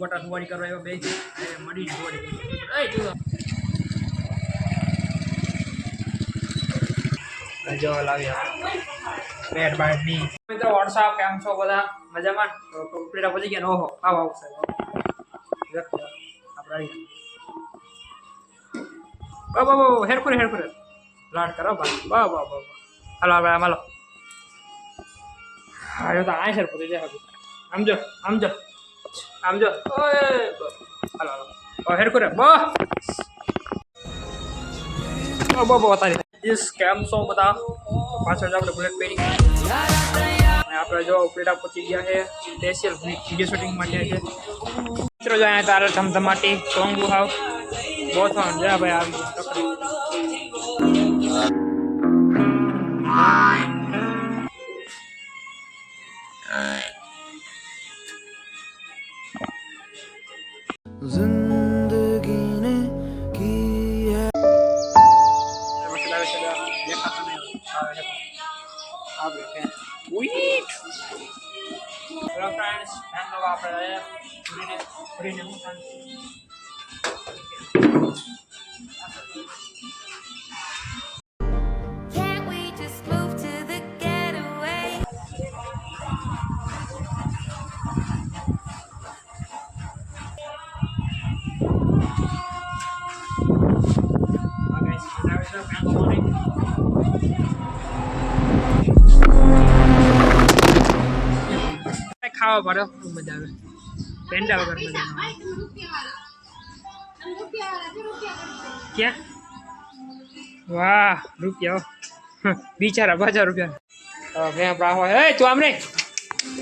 બટા ધુવાડી કરવા એવા બે છે એ મળીને ધુવાડી કરીશું. એ જુઓ. જો લાવી બેટ બાટની મિત્રો વોટ્સઅપ કેમ છો બધા મજામાં? તો કમ્પ્લીટ પહોંચી ગયા ઓહો આવ આવ સાહેબ. આપણે આવી બા બા બા હેર કરે કરે લાડ કરો બા. બા બા બા હાલો આપણે આમ હાલો હા તો આ હેર પહોંચી જાય આમ જો આમ જો. આમ જો. ઓય હાલો. ઓ હેર કરે. બા બા બા કેમ છો બતા પાછળ આપણે બુલેટ પહેરી અને જો ગયા છે. વીડિયો શૂટિંગ માટે છે. મિત્રો, જો ધમધમાટી સોંગ હાવ. બહુ સોંગ છે ભાઈ, આવી. આવે છે. આવે છે ઉઈટ હેલો ફ્રેન્ડ્સ ધ્યાન દો આપણે ફરીને ફરીને હું ખાવા પડે મજા આવે. પેંડા વગર મજા આવે. ક્યાં? વાહ રૂપિયા. બિચારા બજાર રૂપિયા. હવે એ તું આમ રે.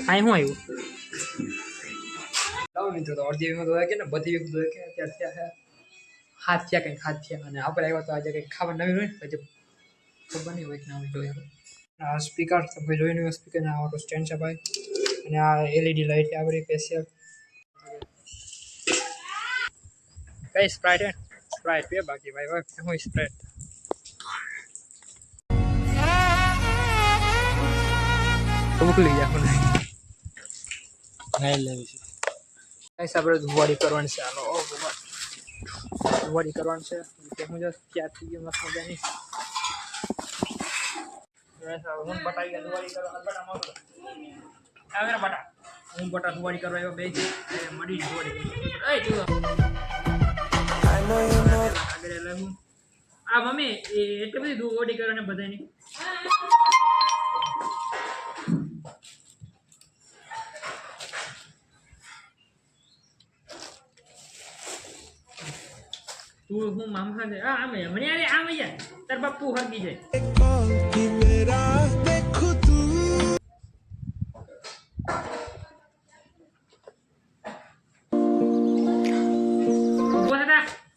અહીં હું આવ્યું? લાવો તો અડધી વીમા તો કે ને બધી વીમા તો કે અત્યારે થયા હાથ થયા કંઈક હાથ થયા. અને આપણે આવ્યા તો આજે કંઈક ખાવા નવી હોય ને પછી ખબર નહીં હોય કે ના હોય. જોઈએ આ સ્પીકર તમે જોઈને સ્પીકર ના ઓટો સ્ટેન્ડ છે ભાઈ. અને આ એલઈડી લાઈટ છે આપણી સ્પેશિયલ કઈ સ્પ્રાઇટ સ્પ્રાઇટ પીએ બાકી ભાઈ ભાઈ હું સ્પ્રાઇટ મોકલી ગયા મને નહીં લેવી છે. નહીં કરવાની છે આનો. ઓ ભગવાન કરવાની છે. હું જો ક્યાં થઈ ગયો મસ્ત મજાની. હું બતાવી ગયા ધુવાડી કરવા આવે ને બટા? હું બટા ધુવાડી કરવા એવા બે મળી ધુવાડી આ મમ્મી એ એટલી બધી ધુવાડી કરવાની બધાની? તું હું મામા છે આ આમ હમણાં આમ યાર તાર બાપુ હરગી જાય.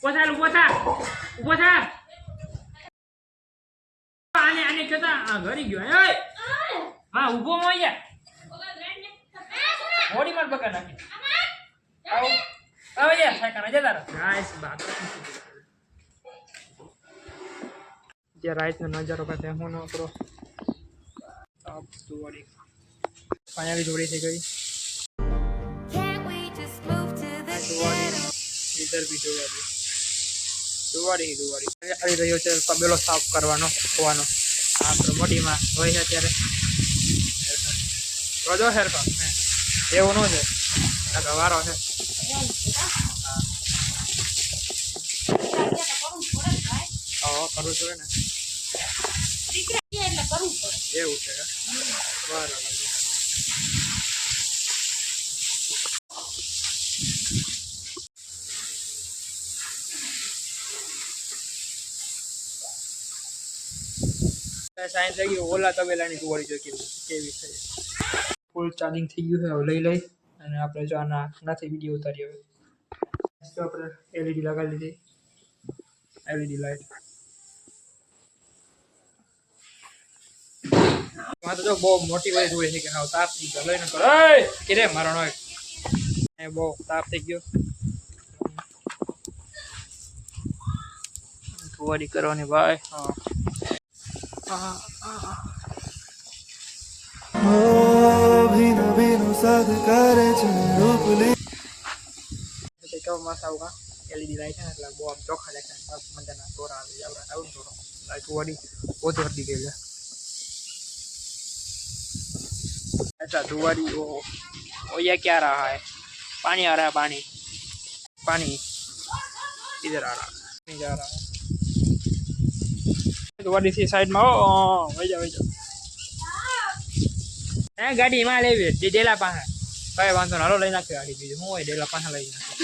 ઊભો થા ઊભો થા ઊભો થા. આને આને કહેતા આ ઘરી ગયો એ હા ઊભો મો યાર મોડી માર બકા નાખી. આવો. યાર સાયકલ જતા રહો. ગાઈસ બાત જે રાઈટ નો નજારો પાસે હું નો કરો. આપ દોડી ફાઇનલી જોડી થઈ ગઈ Can't भी just દુવાડી દુવાડી આવી રહ્યો છે તબેલો સાફ કરવાનો ખોવાનો આ આપણે મોટીમાં હોય છે અત્યારે. રોજો હેરકટ. એવું નું છે. આ તો વારો છે. હા. કરવું જોઈએ ને. એવું છે. બરાબર. સાયન્સ થઈ ગયું. ઓલા તબેલાની કુવાડી જો કેવી કેવી છે. ફૂલ ચાર્જિંગ થઈ ગયું છે. હવે લઈ લઈ અને આપણે જો આના નથી વીડિયો ઉતારી હવે. તો આપણે એલઈડી લગાવી લીધી એલઈડી લાઈટમાં તો જો બહુ મોટી વય હોય છે કે હા તાપ થઈ ગયો. લઈને કરો. એ કે રે મારો નો એ બહુ તાપ થઈ ગયો. કુવાડી કરવાની ભાઈ. હા. masa uka kali di lain kan lah buang cok ada kan pas menjana tora ya udah tahun tora lagi wadi kotor di gela अच्छा दुवारी वो वो ये क्या रहा है पानी आ रहा है पानी पानी इधर आ रहा है जा रहा है વાડીથી સાઈડમાં હો. વઈ જા વઈ જા હે ગાડી એમાં લેવી જે ડેલા પાસે. કઈ વાંધો હાલો લઈ નાખે ગાડી બીજું. હું હોય ડેલા પાસે લઈ નાખે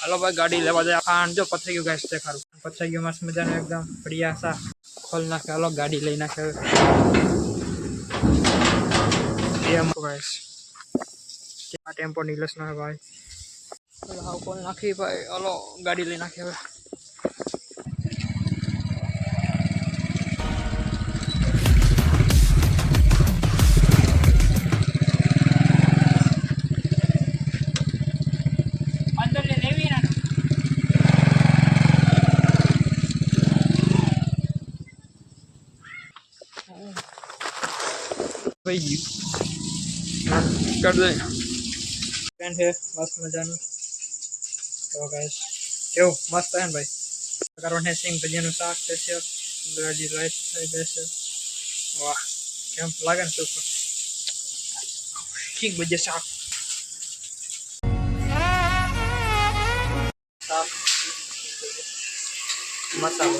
હાલો ભાઈ ગાડી લેવા જાય. ખાંડ જો પથરી ગયું ગાઈસ તે ખરું પથરી ગયું મસ્ત મજાનું એકદમ પ્રિયા સા. ખોલ નાખે. હાલો ગાડી લઈ નાખે એમ ગાઈસ આ ટેમ્પો નીલસ ના ભાઈ. હાવ ખોલ નાખી ભાઈ. હાલો ગાડી લઈ નાખી હવે. ભાઈ ગયું કરી દે પેન છે મસ્ત મજાનું તો ગાઈસ કેવું મસ્ત છે ને ભાઈ કારણ સિંગ ભજીયાનું શાક છે છે ગુજરાતી રાઈસ થઈ જશે વાહ કેમ લાગે ને સુપર સિંગ ભજીયા શાક શાક મસાલો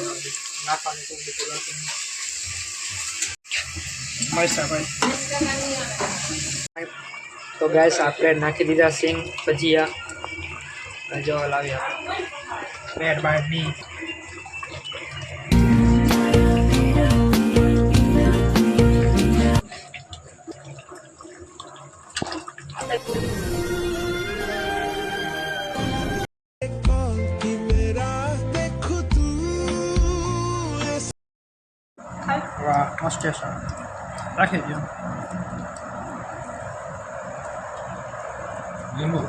નાખવાનું છે બધું નાખીને. છે ભાઈ તો ગેસ આપણે નાખી દીધા સિંગ, ભજીયા. જો લાવ્યા. મેડ બાય મી कौन રાખી દો લીંબુ?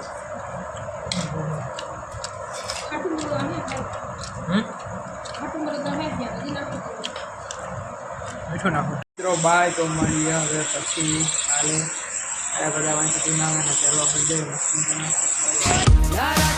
મીઠું નાખો મિત્રો બાય તો મળીએ હવે પછી કાલે આ બધા વાંચી ના જઈએ મસ્ત.